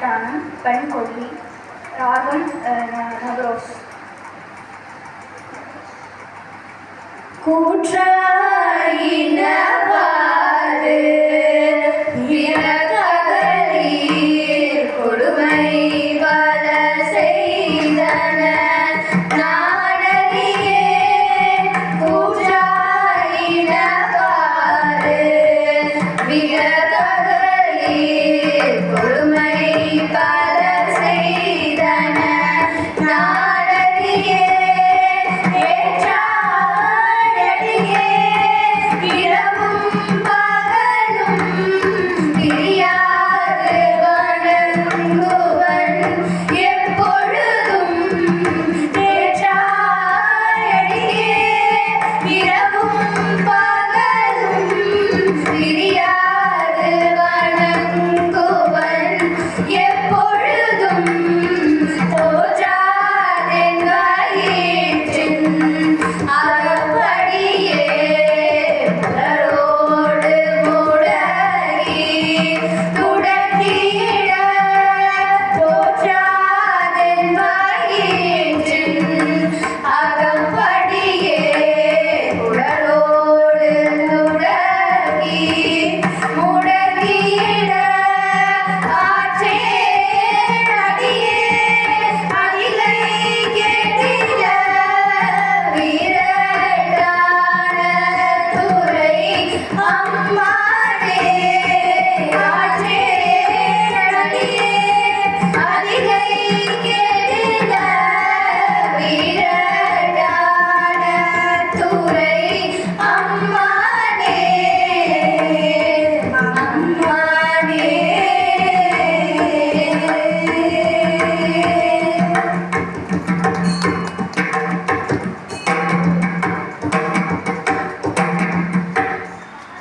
தானம் பெண் கொல்லி. ராகம் நகரோஸ். ந- நவரோஸ் Yeah.